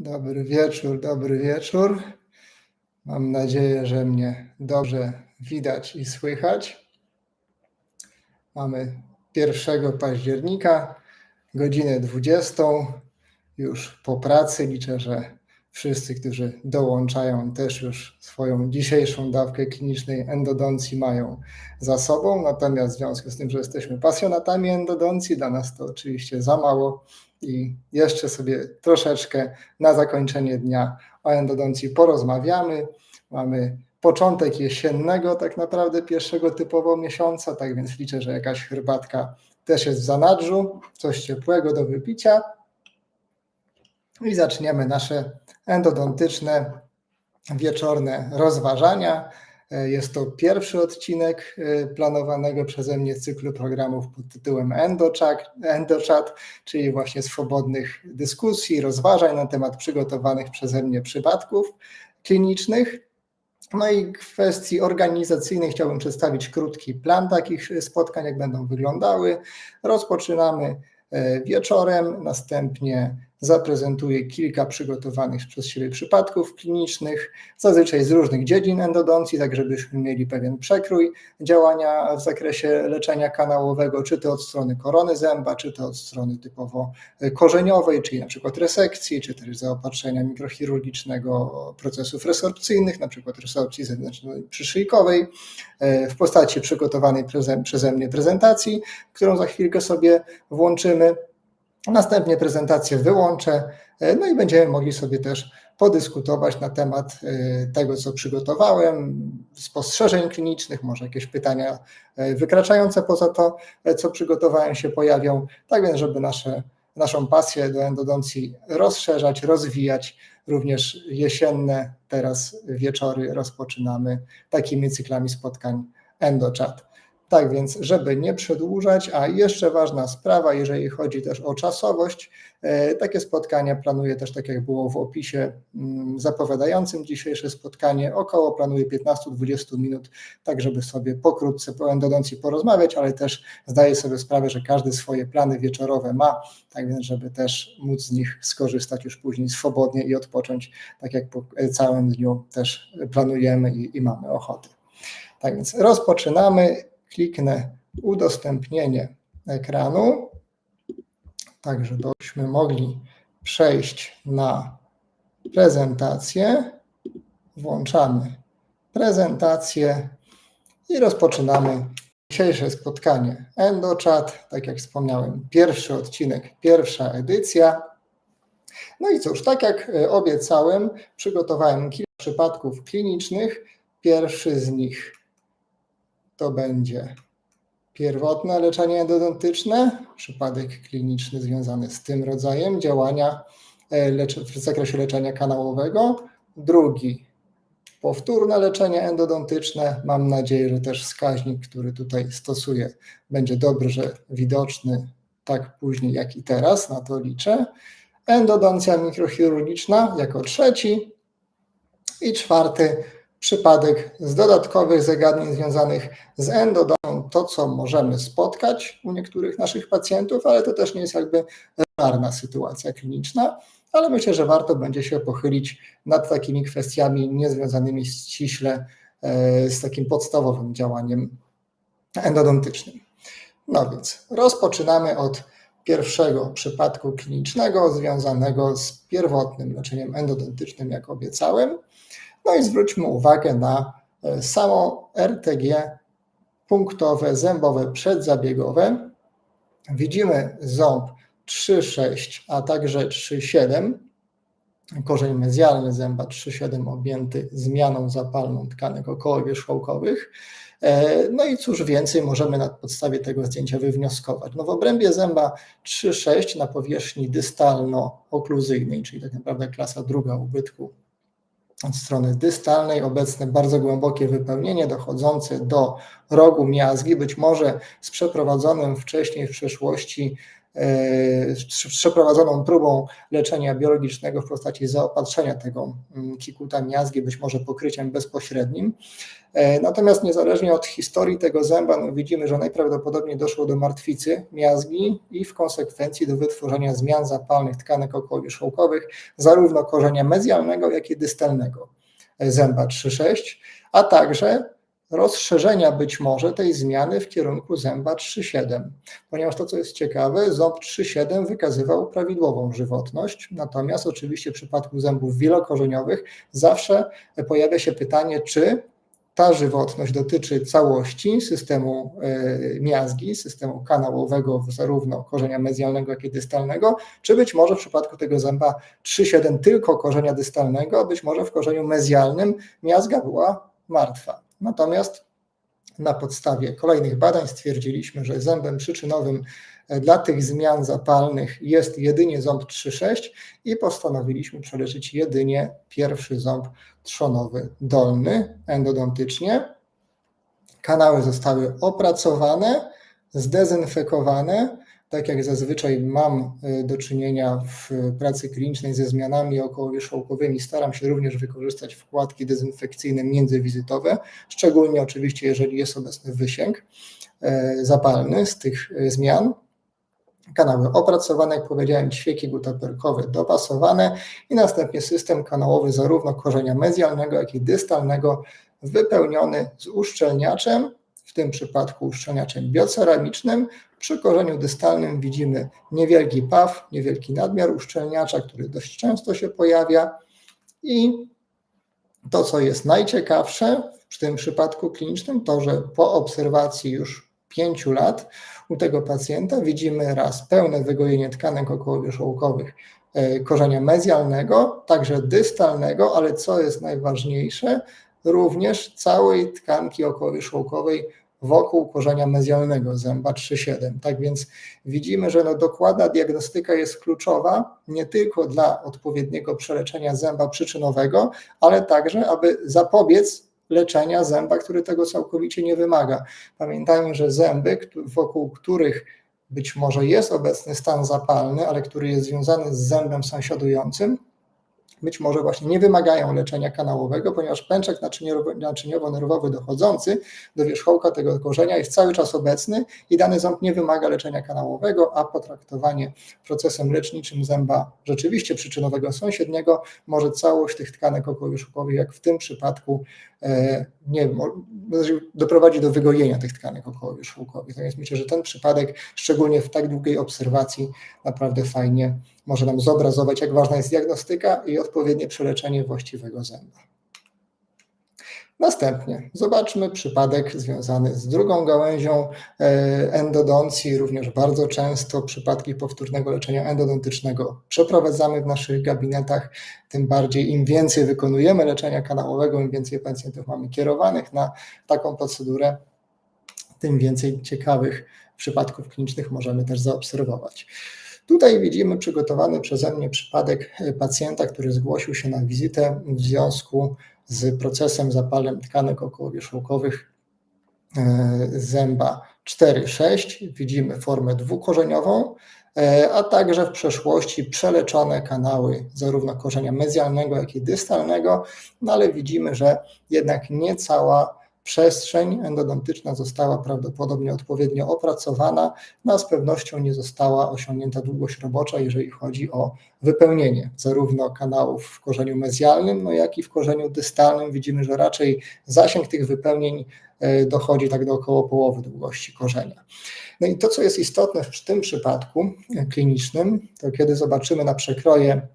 Dobry wieczór, dobry wieczór. Mam nadzieję, że mnie dobrze widać i słychać. Mamy 1 października, godzinę 20. Już po pracy liczę, że wszyscy, którzy dołączają, też już swoją dzisiejszą dawkę klinicznej endodoncji mają za sobą. Natomiast w związku z tym, że jesteśmy pasjonatami endodoncji, dla nas to oczywiście za mało i jeszcze sobie troszeczkę na zakończenie dnia o endodoncji porozmawiamy. Mamy początek jesiennego, tak naprawdę pierwszego typowo miesiąca, tak więc liczę, że jakaś herbatka też jest w zanadrzu, coś ciepłego do wypicia. I zaczniemy nasze endodontyczne wieczorne rozważania. Jest to pierwszy odcinek planowanego przeze mnie cyklu programów pod tytułem EndoChat, czyli właśnie swobodnych dyskusji, rozważań na temat przygotowanych przeze mnie przypadków klinicznych. No i kwestii organizacyjnej chciałbym przedstawić krótki plan takich spotkań, jak będą wyglądały. Rozpoczynamy wieczorem, następnie zaprezentuję kilka przygotowanych przez siebie przypadków klinicznych, zazwyczaj z różnych dziedzin endodoncji, tak żebyśmy mieli pewien przekrój działania w zakresie leczenia kanałowego, czy to od strony korony zęba, czy to od strony typowo korzeniowej, czyli na przykład resekcji, czy też zaopatrzenia mikrochirurgicznego procesów resorpcyjnych, na przykład resorpcji zewnętrznej przyszyjkowej, w postaci przygotowanej przeze, przeze mnie prezentacji, którą za chwilkę sobie włączymy. Następnie prezentację wyłączę, no i będziemy mogli sobie też podyskutować na temat tego, co przygotowałem, spostrzeżeń klinicznych, może jakieś pytania wykraczające poza to, co przygotowałem się pojawią, tak więc, żeby nasze, naszą pasję do endodoncji rozszerzać, rozwijać, również jesienne teraz wieczory rozpoczynamy takimi cyklami spotkań EndoChat. Tak więc, żeby nie przedłużać, a jeszcze ważna sprawa, jeżeli chodzi też o czasowość, takie spotkania planuję też, tak jak było w opisie zapowiadającym dzisiejsze spotkanie, około planuję 15-20 minut, tak żeby sobie pokrótce po endodoncji porozmawiać, ale też zdaję sobie sprawę, że każdy swoje plany wieczorowe ma, tak więc, żeby też móc z nich skorzystać już później swobodnie i odpocząć, tak jak po całym dniu też planujemy i, i mamy ochotę. Tak więc rozpoczynamy kliknę udostępnienie ekranu, tak żebyśmy mogli przejść na prezentację. Włączamy prezentację i rozpoczynamy dzisiejsze spotkanie EndoChat. Tak jak wspomniałem, pierwszy odcinek, pierwsza edycja. No i cóż, tak jak obiecałem, przygotowałem kilka przypadków klinicznych. Pierwszy z nich to będzie pierwotne leczenie endodontyczne, przypadek kliniczny związany z tym rodzajem działania w zakresie leczenia kanałowego. Drugi powtórne leczenie endodontyczne. Mam nadzieję, że też wskaźnik, który tutaj stosuję, będzie dobrze widoczny tak później jak i teraz, na to liczę. Endodoncja mikrochirurgiczna jako trzeci i czwarty przypadek z dodatkowych zagadnień związanych z endodontą, to co możemy spotkać u niektórych naszych pacjentów, ale to też nie jest jakby rarna sytuacja kliniczna, ale myślę, że warto będzie się pochylić nad takimi kwestiami niezwiązanymi ściśle z takim podstawowym działaniem endodontycznym. No więc rozpoczynamy od pierwszego przypadku klinicznego związanego z pierwotnym leczeniem endodontycznym, jak obiecałem. No i zwróćmy uwagę na samo RTG punktowe, zębowe, przedzabiegowe. Widzimy ząb 3,6, a także 3,7, korzeń mezjalny zęba 3,7 objęty zmianą zapalną tkanek okołowierzchołkowych. No i cóż więcej możemy na podstawie tego zdjęcia wywnioskować? No w obrębie zęba 3,6 na powierzchni dystalno-okluzyjnej, czyli tak naprawdę klasa druga ubytku od strony dystalnej, obecne bardzo głębokie wypełnienie dochodzące do rogu miazgi, być może z przeprowadzonym wcześniej w przeszłości przeprowadzoną próbą leczenia biologicznego w postaci zaopatrzenia tego mm, kikuta miazgi, być może pokryciem bezpośrednim. Natomiast niezależnie od historii tego zęba, no widzimy, że najprawdopodobniej doszło do martwicy miazgi i w konsekwencji do wytworzenia zmian zapalnych tkanek okołowierzchołkowych, zarówno korzenia mezjalnego, jak i dystalnego zęba 3,6, a także rozszerzenia być może tej zmiany w kierunku zęba 3,7, ponieważ to, co jest ciekawe, ząb 3,7 wykazywał prawidłową żywotność, natomiast oczywiście w przypadku zębów wielokorzeniowych zawsze pojawia się pytanie, czy ta żywotność dotyczy całości systemu e, miazgi, systemu kanałowego, zarówno korzenia mezjalnego, jak i dystalnego, czy być może w przypadku tego zęba 3,7 tylko korzenia dystalnego, a być może w korzeniu mezjalnym miazga była martwa. Natomiast na podstawie kolejnych badań stwierdziliśmy, że zębem przyczynowym e, dla tych zmian zapalnych jest jedynie ząb 3,6 i postanowiliśmy przeleczyć jedynie pierwszy ząb trzonowy dolny endodontycznie. Kanały zostały opracowane, zdezynfekowane tak jak zazwyczaj mam e, do czynienia w pracy klinicznej ze zmianami okołowierzchołkowymi, staram się również wykorzystać wkładki dezynfekcyjne międzywizytowe, szczególnie oczywiście, jeżeli jest obecny wysięg e, zapalny z tych e, zmian. Kanały opracowane, jak powiedziałem, ćwieki gutaperkowe dopasowane i następnie system kanałowy zarówno korzenia mezjalnego, jak i dystalnego wypełniony z uszczelniaczem, w tym przypadku uszczelniaczem bioceramicznym, przy korzeniu dystalnym widzimy niewielki paw, niewielki nadmiar uszczelniacza, który dość często się pojawia. I to, co jest najciekawsze w tym przypadku klinicznym, to, że po obserwacji już pięciu lat u tego pacjenta widzimy raz pełne wygojenie tkanek okołowierzchołkowych e, korzenia mezjalnego, także dystalnego, ale co jest najważniejsze, również całej tkanki okołowierzchołkowej wokół korzenia mezjalnego zęba 3,7. Tak więc widzimy, że no dokładna diagnostyka jest kluczowa nie tylko dla odpowiedniego przeleczenia zęba przyczynowego, ale także, aby zapobiec leczenia zęba, który tego całkowicie nie wymaga. Pamiętajmy, że zęby, wokół których być może jest obecny stan zapalny, ale który jest związany z zębem sąsiadującym, być może właśnie nie wymagają leczenia kanałowego, ponieważ pęczek naczyniowo-nerwowy dochodzący do wierzchołka tego korzenia jest cały czas obecny i dany ząb nie wymaga leczenia kanałowego, a potraktowanie procesem leczniczym zęba rzeczywiście przyczynowego sąsiedniego może całość tych tkanek okołowierzchołkowych, jak w tym przypadku, e, nie doprowadzi do wygojenia tych tkanek okołowierzchołkowych. Tak więc myślę, że ten przypadek, szczególnie w tak długiej obserwacji, naprawdę fajnie może nam zobrazować, jak ważna jest diagnostyka i odpowiednie przeleczenie właściwego zęba. Następnie zobaczmy przypadek związany z drugą gałęzią e, endodoncji. Również bardzo często przypadki powtórnego leczenia endodontycznego przeprowadzamy w naszych gabinetach. Tym bardziej im więcej wykonujemy leczenia kanałowego, im więcej pacjentów mamy kierowanych na taką procedurę, tym więcej ciekawych przypadków klinicznych możemy też zaobserwować. Tutaj widzimy przygotowany przeze mnie przypadek e, pacjenta, który zgłosił się na wizytę w związku z procesem zapalem tkanek okołowierzchołkowych e, zęba 4-6. Widzimy formę dwukorzeniową, e, a także w przeszłości przeleczone kanały zarówno korzenia mezjalnego, jak i dystalnego, no ale widzimy, że jednak nie cała przestrzeń endodontyczna została prawdopodobnie odpowiednio opracowana, no a z pewnością nie została osiągnięta długość robocza, jeżeli chodzi o wypełnienie zarówno kanałów w korzeniu mezjalnym, no jak i w korzeniu dystalnym. Widzimy, że raczej zasięg tych wypełnień e, dochodzi tak do około połowy długości korzenia. No i to, co jest istotne w tym przypadku klinicznym, to kiedy zobaczymy na przekroje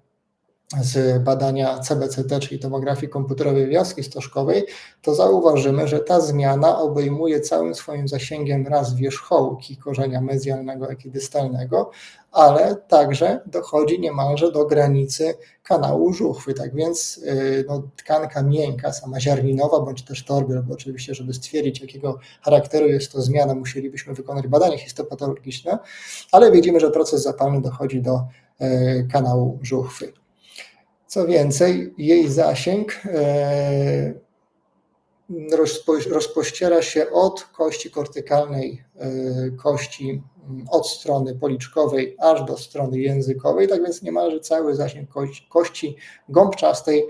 z badania CBCT, czyli tomografii komputerowej wioski stożkowej, to zauważymy, że ta zmiana obejmuje całym swoim zasięgiem raz wierzchołki korzenia mezjalnego, jak i dystalnego, ale także dochodzi niemalże do granicy kanału żuchwy. Tak więc y, no, tkanka miękka, sama ziarninowa, bądź też torby, bo oczywiście, żeby stwierdzić, jakiego charakteru jest to zmiana, musielibyśmy wykonać badania histopatologiczne, ale widzimy, że proces zapalny dochodzi do y, kanału żuchwy. Co więcej, jej zasięg e, rozpościera się od kości kortykalnej, e, kości od strony policzkowej aż do strony językowej, tak więc niemalże cały zasięg kości, gąbczastej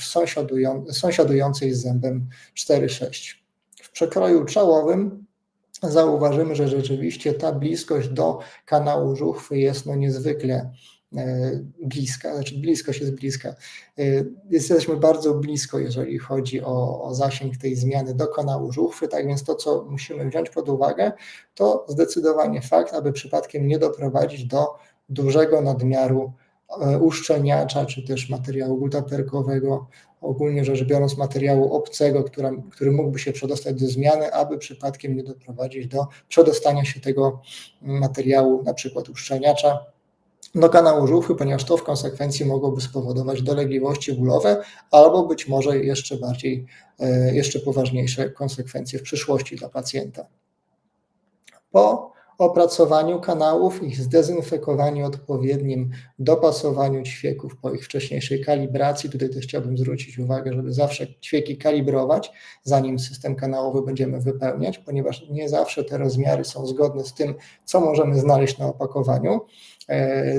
sąsiadują, sąsiadującej z zębem 4-6. W przekroju czołowym zauważymy, że rzeczywiście ta bliskość do kanału żuchwy jest no niezwykle e, bliska, znaczy bliskość jest bliska. E, jesteśmy bardzo blisko, jeżeli chodzi o, o, zasięg tej zmiany do kanału żuchwy, tak więc to, co musimy wziąć pod uwagę, to zdecydowanie fakt, aby przypadkiem nie doprowadzić do dużego nadmiaru e, uszczelniacza, czy też materiału gutaperkowego, ogólnie rzecz biorąc materiału obcego, która, który mógłby się przedostać do zmiany, aby przypadkiem nie doprowadzić do przedostania się tego materiału, na przykład uszczelniacza, do kanału żuchwy, ponieważ to w konsekwencji mogłoby spowodować dolegliwości bólowe albo być może jeszcze bardziej, e, jeszcze poważniejsze konsekwencje w przyszłości dla pacjenta. Po opracowaniu kanałów, ich zdezynfekowaniu odpowiednim, dopasowaniu ćwieków po ich wcześniejszej kalibracji. Tutaj też chciałbym zwrócić uwagę, żeby zawsze ćwieki kalibrować, zanim system kanałowy będziemy wypełniać, ponieważ nie zawsze te rozmiary są zgodne z tym, co możemy znaleźć na opakowaniu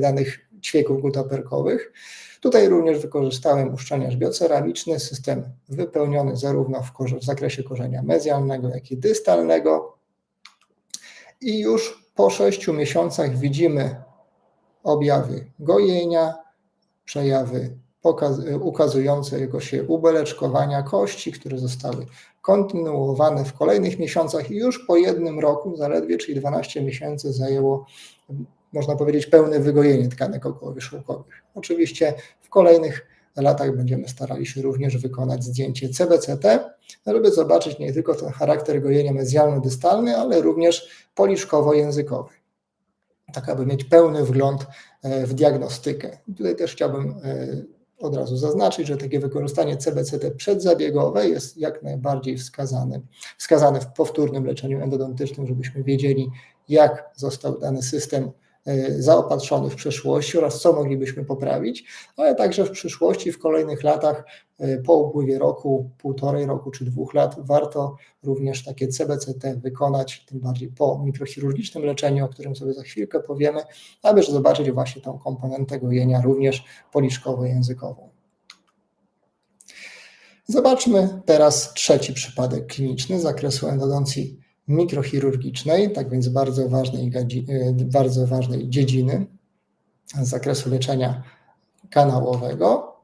danych ćwieków gutaperkowych. Tutaj również wykorzystałem uszczelniacz bioceramiczny, system wypełniony zarówno w, w zakresie korzenia mezjalnego, jak i dystalnego i już po sześciu miesiącach widzimy objawy gojenia, przejawy ukazującego się ubeleczkowania kości, które zostały kontynuowane w kolejnych miesiącach i już po jednym roku, zaledwie, czyli 12 miesięcy zajęło, można powiedzieć, pełne wygojenie tkanek okołowierzchołkowych. Oczywiście w kolejnych latach będziemy starali się również wykonać zdjęcie CBCT, żeby zobaczyć nie tylko ten charakter gojenia mezjalno-dystalny, ale również policzkowo-językowy. Tak, aby mieć pełny wgląd e, w diagnostykę. Tutaj też chciałbym e, od razu zaznaczyć, że takie wykorzystanie CBCT przedzabiegowe jest jak najbardziej wskazane, wskazane w powtórnym leczeniu endodontycznym, żebyśmy wiedzieli, jak został dany system zaopatrzony w przeszłości oraz co moglibyśmy poprawić, ale także w przyszłości, w kolejnych latach, e, po upływie roku, półtorej roku czy dwóch lat, warto również takie CBCT wykonać, tym bardziej po mikrochirurgicznym leczeniu, o którym sobie za chwilkę powiemy, aby zobaczyć właśnie tą komponentę gojenia również policzkowo-językową. Zobaczmy teraz trzeci przypadek kliniczny z zakresu endodoncji mikrochirurgicznej, tak więc bardzo ważnej, e, bardzo ważnej dziedziny z zakresu leczenia kanałowego.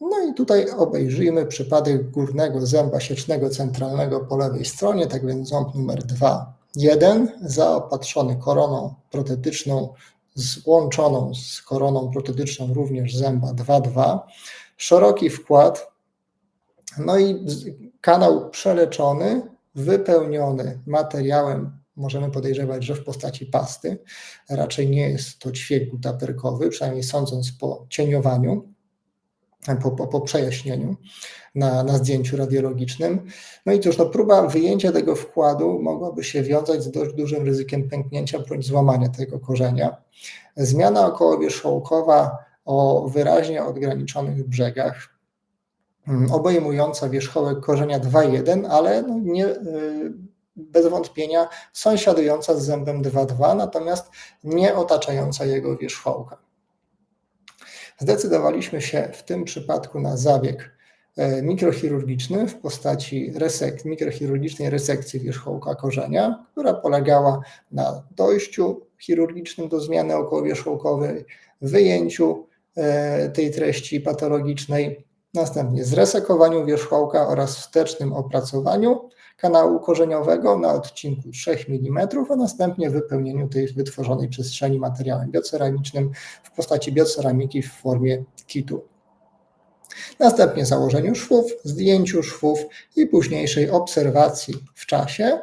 No i tutaj obejrzyjmy przypadek górnego zęba siecznego centralnego po lewej stronie, tak więc ząb numer 2, 1, zaopatrzony koroną protetyczną złączoną z koroną protetyczną również zęba 2-2, szeroki wkład, no i kanał przeleczony wypełniony materiałem, możemy podejrzewać, że w postaci pasty. Raczej nie jest to ćwiek gutaperkowy, przynajmniej sądząc po cieniowaniu, po, po, po przejaśnieniu na, na zdjęciu radiologicznym. No i cóż, no, próba wyjęcia tego wkładu mogłaby się wiązać z dość dużym ryzykiem pęknięcia bądź złamania tego korzenia. Zmiana okołowierzchołkowa o wyraźnie odgraniczonych brzegach obejmująca wierzchołek korzenia 2,1, ale no nie, y, bez wątpienia sąsiadująca z zębem 2,2, natomiast nie otaczająca jego wierzchołka. Zdecydowaliśmy się w tym przypadku na zabieg e, mikrochirurgiczny w postaci resek mikrochirurgicznej resekcji wierzchołka korzenia, która polegała na dojściu chirurgicznym do zmiany okołowierzchołkowej, wyjęciu e, tej treści patologicznej Następnie zresekowaniu wierzchołka oraz wstecznym opracowaniu kanału korzeniowego na odcinku 3 mm, a następnie wypełnieniu tej wytworzonej przestrzeni materiałem bioceramicznym w postaci bioceramiki w formie kitu. Następnie założeniu szwów, zdjęciu szwów i późniejszej obserwacji w czasie.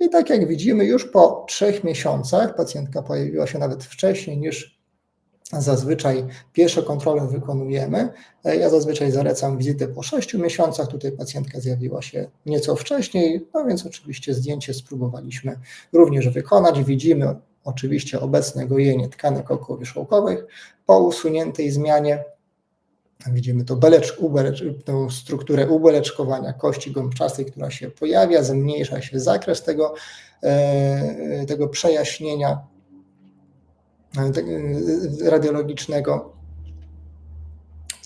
I tak jak widzimy, już po trzech miesiącach pacjentka pojawiła się nawet wcześniej niż Zazwyczaj pierwsze kontrole wykonujemy. Ja zazwyczaj zalecam wizytę po 6 miesiącach. Tutaj pacjentka zjawiła się nieco wcześniej, no więc oczywiście zdjęcie spróbowaliśmy również wykonać. Widzimy oczywiście obecne gojenie tkanek okołowierzchołkowych po usuniętej zmianie Widzimy to belecz, ubelecz, tą strukturę ubeleczkowania kości gąbczastej, która się pojawia, zmniejsza się zakres tego, e, tego przejaśnienia e, radiologicznego.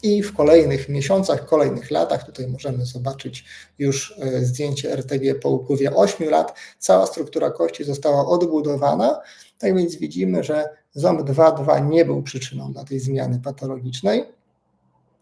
I w kolejnych miesiącach, kolejnych latach, tutaj możemy zobaczyć już e, zdjęcie RTG po upływie 8 lat, cała struktura kości została odbudowana. Tak więc widzimy, że ząb 2.2 nie był przyczyną dla tej zmiany patologicznej.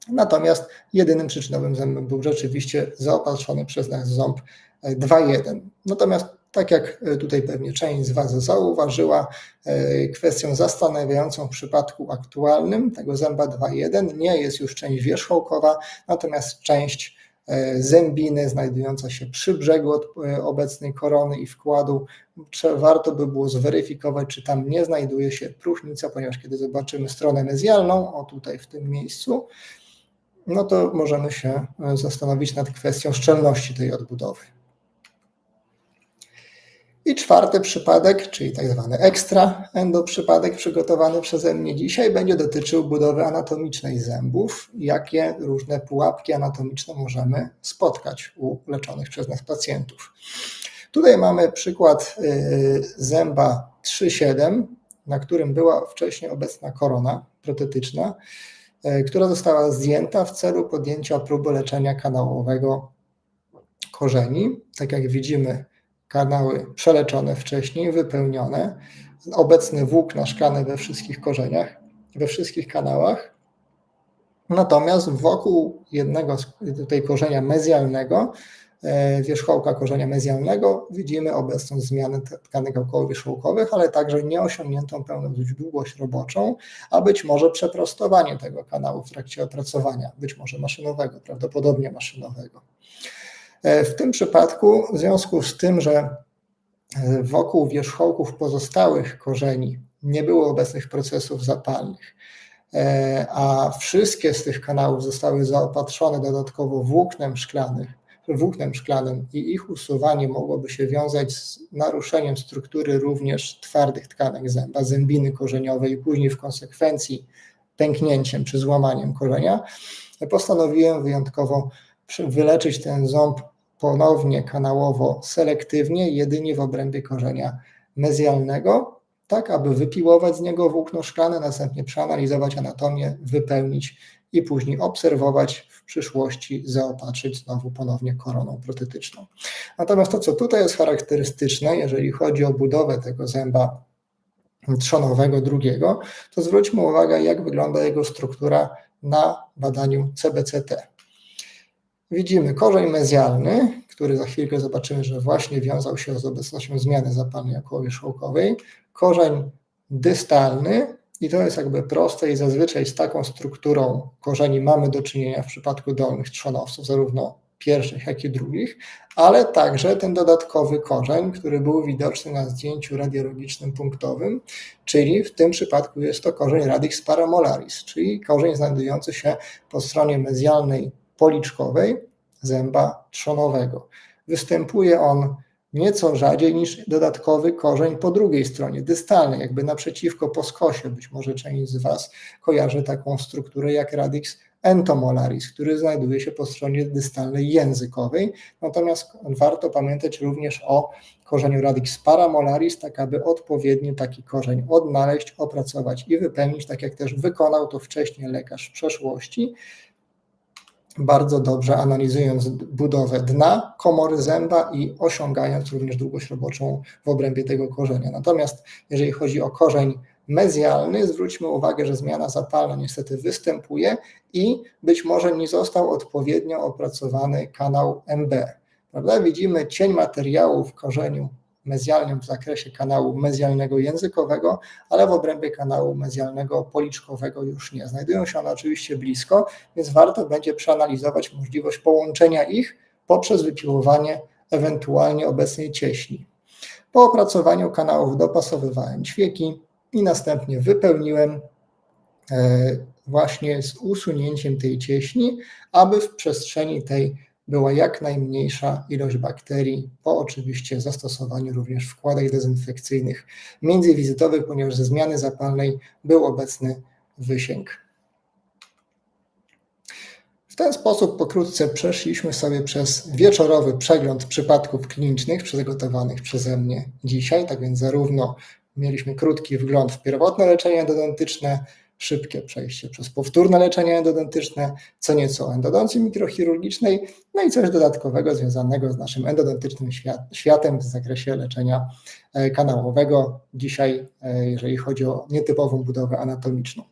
Natomiast jedynym przyczynowym zębem był rzeczywiście zaopatrzony przez nas ząb 2.1. Natomiast tak jak tutaj pewnie część z Was zauważyła, e, kwestią zastanawiającą w przypadku aktualnym tego zęba 2.1 nie jest już część wierzchołkowa, natomiast część e, zębiny znajdująca się przy brzegu e, obecnej korony i wkładu. Warto by było zweryfikować, czy tam nie znajduje się próchnica, ponieważ kiedy zobaczymy stronę mezjalną, o tutaj w tym miejscu, no to możemy się zastanowić nad kwestią szczelności tej odbudowy. I czwarty przypadek, czyli tak zwany ekstra endoprzypadek przygotowany przeze mnie dzisiaj, będzie dotyczył budowy anatomicznej zębów, jakie różne pułapki anatomiczne możemy spotkać u leczonych przez nas pacjentów. Tutaj mamy przykład y, zęba 3,7, na którym była wcześniej obecna korona protetyczna, y, która została zdjęta w celu podjęcia próby leczenia kanałowego korzeni. Tak jak widzimy, kanały przeleczone wcześniej, wypełnione, obecne włókna szklane we wszystkich korzeniach, we wszystkich kanałach. Natomiast wokół jednego tutaj korzenia mezjalnego, e, wierzchołka korzenia mezjalnego, widzimy obecną zmianę tkanek okołowierzchołkowych, ale także nieosiągniętą pełną długość roboczą, a być może przeprostowanie tego kanału w trakcie opracowania, być może maszynowego, prawdopodobnie maszynowego. E, w tym przypadku, w związku z tym, że e, wokół wierzchołków pozostałych korzeni nie było obecnych procesów zapalnych, e, a wszystkie z tych kanałów zostały zaopatrzone dodatkowo włóknem szklanym, włóknem szklanym i ich usuwanie mogłoby się wiązać z naruszeniem struktury również twardych tkanek zęba, zębiny korzeniowej i później w konsekwencji pęknięciem czy złamaniem korzenia, postanowiłem wyjątkowo wyleczyć ten ząb ponownie kanałowo selektywnie, jedynie w obrębie korzenia mezjalnego, tak aby wypiłować z niego włókno szklane, następnie przeanalizować anatomię, wypełnić i później obserwować w przyszłości, zaopatrzyć znowu ponownie koroną protetyczną. Natomiast to, co tutaj jest charakterystyczne, jeżeli chodzi o budowę tego zęba trzonowego drugiego, to zwróćmy uwagę, jak wygląda jego struktura na badaniu CBCT. Widzimy korzeń mezjalny, który za chwilkę zobaczymy, że właśnie wiązał się z obecnością zmiany zapalnej okołowierzchołkowej. Korzeń dystalny i to jest jakby proste i zazwyczaj z taką strukturą korzeni mamy do czynienia w przypadku dolnych trzonowców, zarówno pierwszych, jak i drugich, ale także ten dodatkowy korzeń, który był widoczny na zdjęciu radiologicznym punktowym, czyli w tym przypadku jest to korzeń radix paramolaris, czyli korzeń znajdujący się po stronie mezjalnej policzkowej zęba trzonowego. Występuje on nieco rzadziej niż dodatkowy korzeń po drugiej stronie, dystalnej, jakby naprzeciwko po skosie. Być może część z Was kojarzy taką strukturę jak radix entomolaris, który znajduje się po stronie dystalnej językowej. Natomiast warto pamiętać również o korzeniu radix paramolaris, tak aby odpowiednio taki korzeń odnaleźć, opracować i wypełnić, tak jak też wykonał to wcześniej lekarz w przeszłości bardzo dobrze analizując budowę dna komory zęba i osiągając również długość roboczą w obrębie tego korzenia. Natomiast jeżeli chodzi o korzeń mezjalny, zwróćmy uwagę, że zmiana zapalna niestety występuje i być może nie został odpowiednio opracowany kanał MB. Prawda? Widzimy cień materiału w korzeniu mezjalnym w zakresie kanału mezjalnego językowego, ale w obrębie kanału mezjalnego policzkowego już nie. Znajdują się one oczywiście blisko, więc warto będzie przeanalizować możliwość połączenia ich poprzez wypiłowanie ewentualnie obecnej cieśni. Po opracowaniu kanałów dopasowywałem ćwieki i następnie wypełniłem e, właśnie z usunięciem tej cieśni, aby w przestrzeni tej była jak najmniejsza ilość bakterii, po oczywiście zastosowaniu również wkładek dezynfekcyjnych międzywizytowych, ponieważ ze zmiany zapalnej był obecny wysięg. W ten sposób pokrótce przeszliśmy sobie przez wieczorowy przegląd przypadków klinicznych przygotowanych przeze mnie dzisiaj. Tak więc zarówno mieliśmy krótki wgląd w pierwotne leczenie endodontyczne, szybkie przejście przez powtórne leczenie endodontyczne, co nieco endodoncji mikrochirurgicznej, no i coś dodatkowego związanego z naszym endodontycznym świat, światem w zakresie leczenia e, kanałowego. Dzisiaj, e, jeżeli chodzi o nietypową budowę anatomiczną.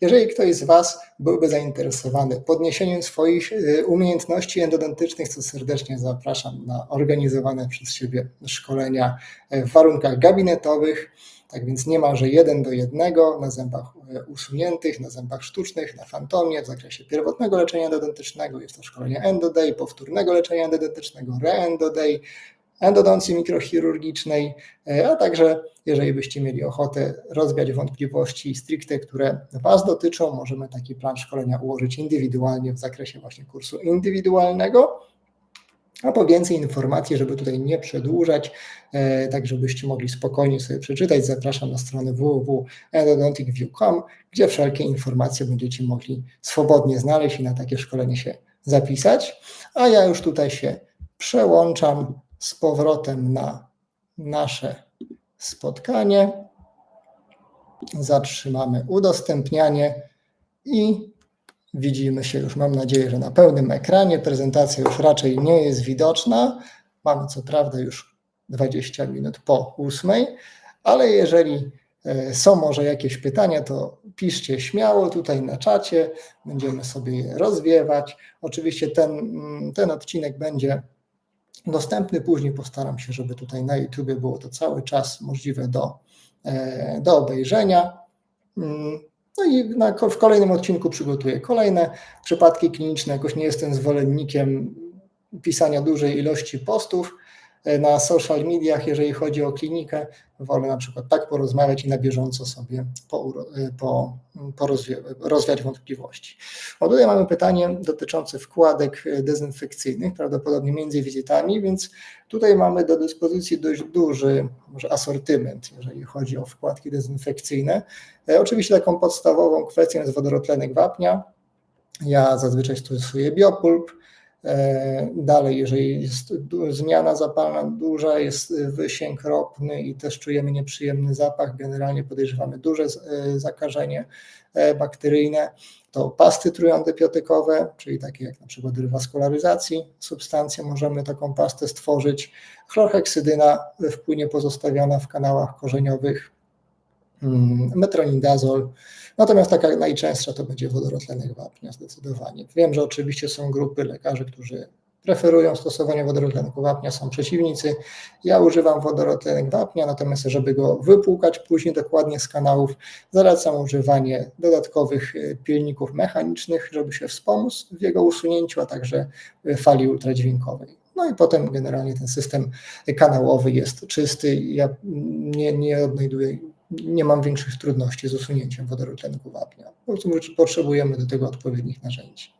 Jeżeli ktoś z Was byłby zainteresowany podniesieniem swoich y, umiejętności endodontycznych, to serdecznie zapraszam na organizowane przez siebie szkolenia w warunkach gabinetowych. Tak więc nie ma, że jeden do jednego na zębach y, usuniętych, na zębach sztucznych, na fantomie w zakresie pierwotnego leczenia endodontycznego. Jest to szkolenie EndoDay, powtórnego leczenia endodontycznego, ReEndoDay, endodoncji mikrochirurgicznej, e, a także jeżeli byście mieli ochotę rozwiać wątpliwości stricte, które Was dotyczą, możemy taki plan szkolenia ułożyć indywidualnie w zakresie właśnie kursu indywidualnego. A po więcej informacji, żeby tutaj nie przedłużać, e, tak żebyście mogli spokojnie sobie przeczytać, zapraszam na stronę www.endodonticview.com, gdzie wszelkie informacje będziecie mogli swobodnie znaleźć i na takie szkolenie się zapisać. A ja już tutaj się przełączam z powrotem na nasze spotkanie. Zatrzymamy udostępnianie i widzimy się już, mam nadzieję, że na pełnym ekranie. Prezentacja już raczej nie jest widoczna. Mamy co prawda już 20 minut po ósmej, ale jeżeli e, są może jakieś pytania, to piszcie śmiało tutaj na czacie, będziemy sobie je rozwiewać. Oczywiście ten, mm, ten odcinek będzie dostępny. Później postaram się, żeby tutaj na YouTube było to cały czas możliwe do, e, do obejrzenia. No i na, w kolejnym odcinku przygotuję kolejne przypadki kliniczne. Jakoś nie jestem zwolennikiem pisania dużej ilości postów, na social mediach, jeżeli chodzi o klinikę. Wolę na przykład tak porozmawiać i na bieżąco sobie po, e, po, po rozwiać wątpliwości. O tutaj mamy pytanie dotyczące wkładek dezynfekcyjnych, prawdopodobnie między wizytami, więc tutaj mamy do dyspozycji dość duży może asortyment, jeżeli chodzi o wkładki dezynfekcyjne. E, oczywiście taką podstawową kwestią jest wodorotlenek wapnia. Ja zazwyczaj stosuję biopulp, E, dalej, jeżeli jest zmiana zapalna duża, jest wysięg ropny i też czujemy nieprzyjemny zapach, generalnie podejrzewamy duże e, zakażenie e, bakteryjne, to pasty trójantybiotykowe, czyli takie jak na przykład rewaskularyzacji substancje, możemy taką pastę stworzyć. Chlorheksydyna w płynie pozostawiona w kanałach korzeniowych, metronidazol, Natomiast taka najczęstsza to będzie wodorotlenek wapnia zdecydowanie. Wiem, że oczywiście są grupy lekarzy, którzy preferują stosowanie wodorotlenku wapnia, są przeciwnicy. Ja używam wodorotlenek wapnia, natomiast żeby go wypłukać później dokładnie z kanałów, zalecam używanie dodatkowych e, pilników mechanicznych, żeby się wspomóc w jego usunięciu, a także fali ultradźwiękowej. No i potem generalnie ten system kanałowy jest czysty. Ja nie, nie odnajduję nie mam większych trudności z usunięciem wodorotlenku wapnia. Po prostu potrzebujemy do tego odpowiednich narzędzi.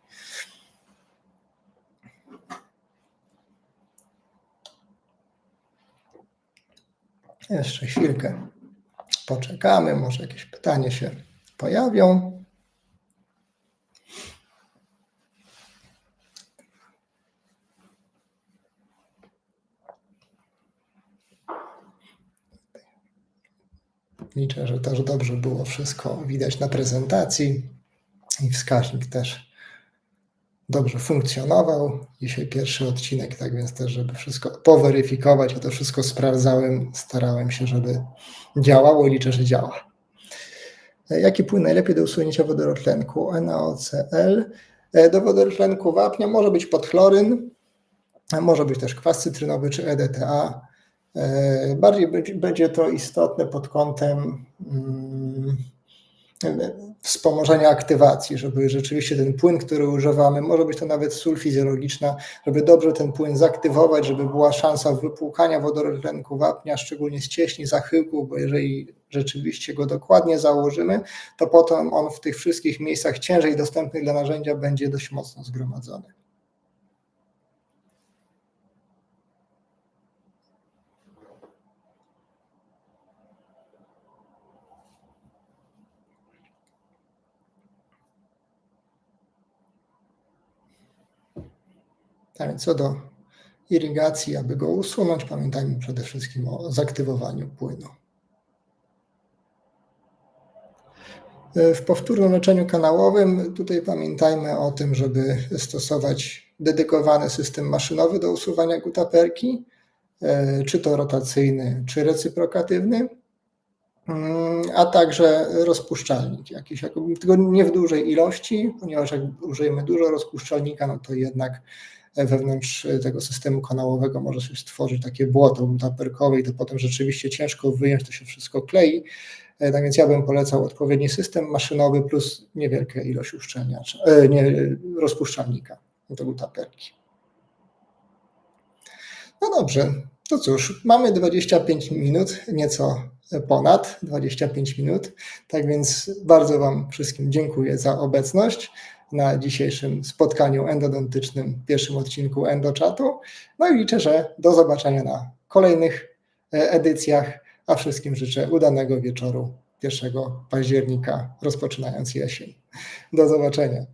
Jeszcze chwilkę poczekamy, może jakieś pytanie się pojawią. Liczę, że też dobrze było wszystko widać na prezentacji i wskaźnik też dobrze funkcjonował. Dzisiaj pierwszy odcinek, tak więc też, żeby wszystko poweryfikować, ja to wszystko sprawdzałem, starałem się, żeby działało i liczę, że działa. Jaki płyn najlepiej do usunięcia wodorotlenku? NaOCl. Do wodorotlenku wapnia może być podchloryn, może być też kwas cytrynowy czy EDTA. E, bardziej będzie to istotne pod kątem mm, wspomożenia aktywacji, żeby rzeczywiście ten płyn, który używamy, może być to nawet sól fizjologiczna, żeby dobrze ten płyn zaktywować, żeby była szansa wypłukania wodorotlenku wapnia, szczególnie z cieśni, zachyłków, bo jeżeli rzeczywiście go dokładnie założymy, to potem on w tych wszystkich miejscach ciężej dostępnych dla narzędzia będzie dość mocno zgromadzony. Więc co do irygacji, aby go usunąć, pamiętajmy przede wszystkim o zaktywowaniu płynu. W powtórnym leczeniu kanałowym tutaj pamiętajmy o tym, żeby stosować dedykowany system maszynowy do usuwania gutaperki, e, czy to rotacyjny, czy recyprokatywny, a także rozpuszczalnik jakiś, tylko nie w dużej ilości, ponieważ jak użyjemy dużo rozpuszczalnika, no to jednak wewnątrz tego systemu kanałowego może się stworzyć takie błoto gutaperkowe i to potem rzeczywiście ciężko wyjąć, to się wszystko klei. E, tak więc ja bym polecał odpowiedni system maszynowy plus niewielka ilość uszczelniacza, e, nie, rozpuszczalnika do gutaperki. No dobrze, to cóż, mamy 25 minut, nieco ponad 25 minut. Tak więc bardzo Wam wszystkim dziękuję za obecność na dzisiejszym spotkaniu endodontycznym, pierwszym odcinku EndoChatu. No i liczę, że do zobaczenia na kolejnych e, edycjach, a wszystkim życzę udanego wieczoru 1 października, rozpoczynając jesień. Do zobaczenia.